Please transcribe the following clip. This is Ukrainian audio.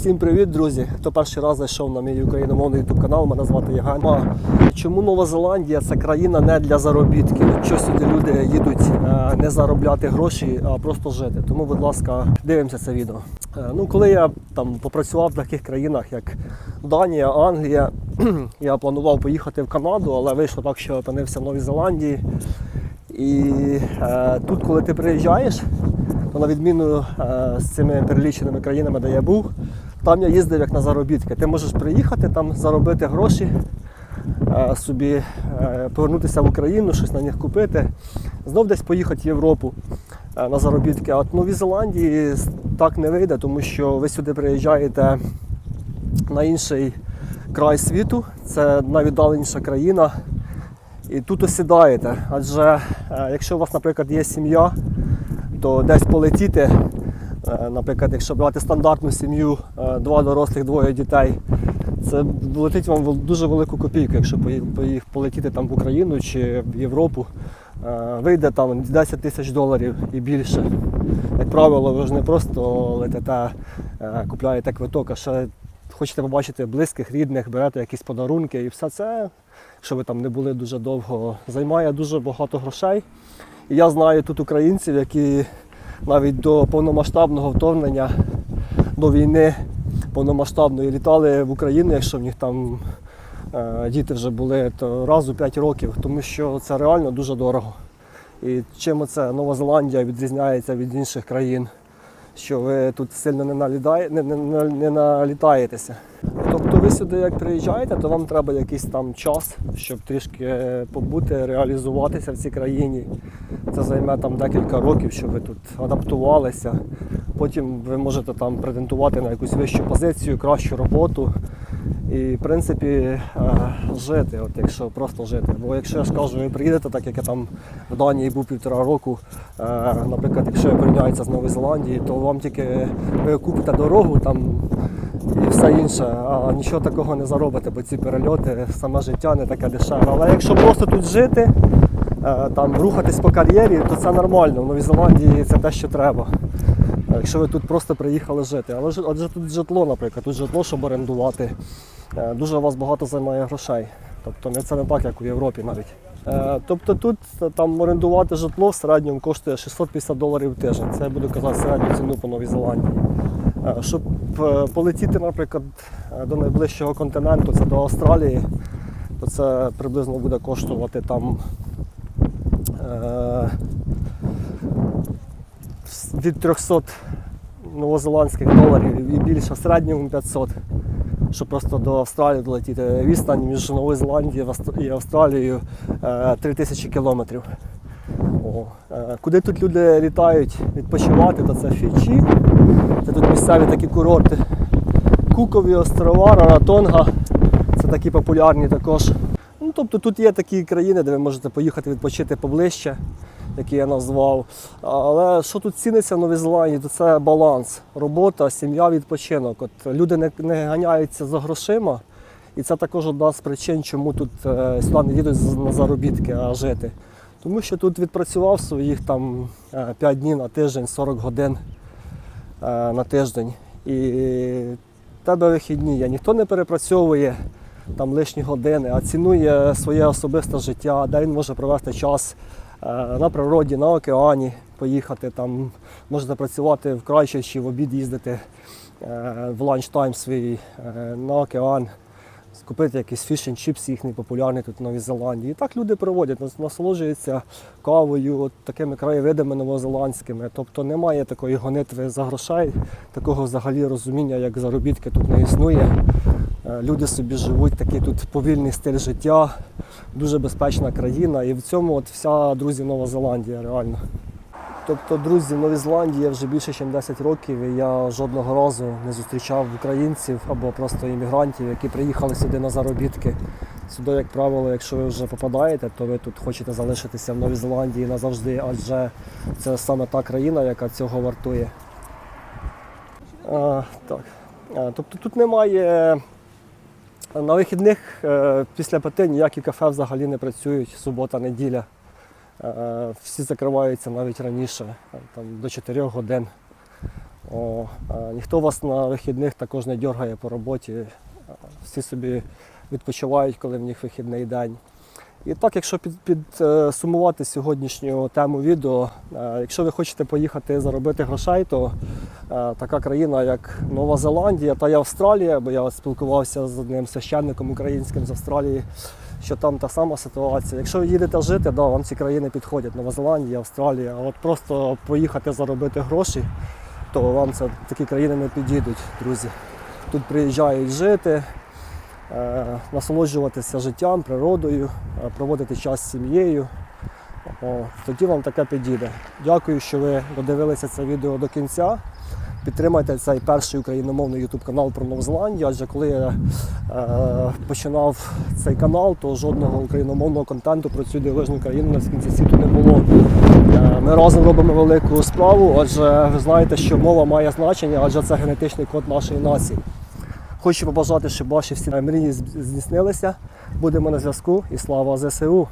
Всім привіт, друзі! Хто перший раз зайшов на мій україномовний YouTube канал, мене звати Євген. А Чому Нова Зеландія це країна не для заробітків? Що сюди люди їдуть е, не заробляти гроші, а просто жити. Тому, будь ласка, дивимося це відео. Е, Ну, коли я там попрацював в таких країнах, як Данія, Англія, я планував поїхати в Канаду, але вийшло так, що опинився в Новій Зеландії. І е, тут, коли ти приїжджаєш, то на відміну е, з цими переліченими країнами, де я був, там я їздив як на заробітки. Ти можеш приїхати там, заробити гроші, е, собі е, повернутися в Україну, щось на них купити, знов десь поїхати в Європу е, на заробітки. А от в Новій Зеландії так не вийде, тому що ви сюди приїжджаєте на інший край світу, це найвіддаленіша країна. І тут осідаєте. Адже якщо у вас, наприклад, є сім'я, то десь полетіти, наприклад, якщо брати стандартну сім'ю, е, два дорослих, двоє дітей, це влетить вам дуже велику копійку, якщо пої- полетіти там в Україну чи в Європу. Е, Вийде там 10 тисяч доларів і більше. Як правило, ви ж не просто летите, е, купляєте квиток, а ще хочете побачити близьких, рідних, берете якісь подарунки і все це, якщо ви там не були дуже довго, займає дуже багато грошей. І я знаю тут українців, які навіть до повномасштабного вторгнення, до війни повномасштабної літали в Україну, якщо в них там е, діти вже були, то раз у 5 років, тому що це реально дуже дорого. І чим це Нова Зеландія відрізняється від інших країн, що ви тут сильно не, налідає, не, не, не, не налітаєтеся. Ви сюди як приїжджаєте, то вам треба якийсь там час, щоб трішки побути, реалізуватися в цій країні. Це займе там декілька років, щоб ви тут адаптувалися. Потім ви можете там претендувати на якусь вищу позицію, кращу роботу. І, в принципі, е, жити, от якщо просто жити. Бо якщо я ж ви приїдете, так як я там в Данії був півтора року, е, наприклад, якщо я порівняюся з Нової Зеландії, то вам тільки ви купите дорогу там і все інше, а нічого такого не заробите, бо ці перельоти, саме життя не таке дешеве. Але якщо просто тут жити, е, там рухатись по кар'єрі, то це нормально. В Новій Зеландії це те, що треба. Якщо ви тут просто приїхали жити. Але адже тут житло, наприклад, тут житло, щоб орендувати, е, дуже у вас багато займає грошей. Тобто не це не так, як у Європі навіть. Е, Тобто тут там орендувати житло в середньому коштує 650 доларів в тиждень. Це я буду казати середню ціну по Новій Зеландії. Е, Щоб е, полетіти, наприклад, е, до найближчого континенту, це до Австралії, то це приблизно буде коштувати там від 300 новозеландських доларів і більше, в середньому 500, щоб просто до Австралії долетіти. Відстань між Новою Зеландією і Австралією е, 3000 кілометрів. Куди тут люди літають відпочивати, то це Фіджі. Це тут місцеві такі курорти. Кукові острова, Раратонга. Це такі популярні також. Ну, тобто тут є такі країни, де ви можете поїхати відпочити поближче, які я назвав. Але що тут ціниться в Новій Зеландії, то це баланс. Робота, сім'я, відпочинок. От люди не, не ганяються за грошима. І це також одна з причин, чому тут е, сюди не їдуть на заробітки, а жити. Тому що тут відпрацював своїх там 5 днів на тиждень, 40 годин е, на тиждень. І тебе вихідні я Ніхто не перепрацьовує там лишні години, а цінує своє особисте життя, де він може провести час е, на природі, на океані, поїхати там, може запрацювати в краще чи в обід їздити е, в ланчтайм свій е, на океан. Купити якийсь фішн чіпс їхній популярний тут в Новій Зеландії. І так люди проводять, насолоджуються кавою, от такими краєвидами новозеландськими. Тобто немає такої гонитви за грошей, такого взагалі розуміння, як заробітки тут не існує. Е, Люди собі живуть, такий тут повільний стиль життя, дуже безпечна країна. І в цьому от вся, друзі, Нова Зеландія реально. Тобто, друзі, в Новій Зеландії я вже більше ніж 10 років, і я жодного разу не зустрічав українців або просто іммігрантів, які приїхали сюди на заробітки. Сюди, як правило, якщо ви вже попадаєте, то ви тут хочете залишитися в Новій Зеландії назавжди, адже це саме та країна, яка цього вартує. А, так. А, тобто тут немає на вихідних е, після п'яти ніякі кафе взагалі не працюють, субота, неділя. Е, Всі закриваються навіть раніше, е, там, до 4 годин. О, е, ніхто вас на вихідних також не дергає по роботі. Е, Всі собі відпочивають, коли в них вихідний день. І так, якщо під, сьогоднішню тему відео, е, якщо ви хочете поїхати заробити грошей, то е, така країна, як Нова Зеландія та Австралія, бо я спілкувався з одним священником українським з Австралії, що там та сама ситуація. Якщо ви їдете жити, да, вам ці країни підходять, Нова Зеландія, Австралія, а от просто поїхати заробити гроші, то вам це такі країни не підійдуть, друзі. Тут приїжджають жити, е, насолоджуватися життям, природою, е, проводити час з сім'єю. Тоді вам таке підійде. Дякую, що ви додивилися це відео до кінця. Підтримайте цей перший україномовний YouTube канал про Нову Зеландію, адже коли я е, починав цей канал, то жодного україномовного контенту про цю дивовижну країну на кінці світу не було. Е, ми разом робимо велику справу, адже ви знаєте, що мова має значення, адже це генетичний код нашої нації. Хочу побажати, щоб ваші всі мрії здійснилися. Будемо на зв'язку і слава ЗСУ!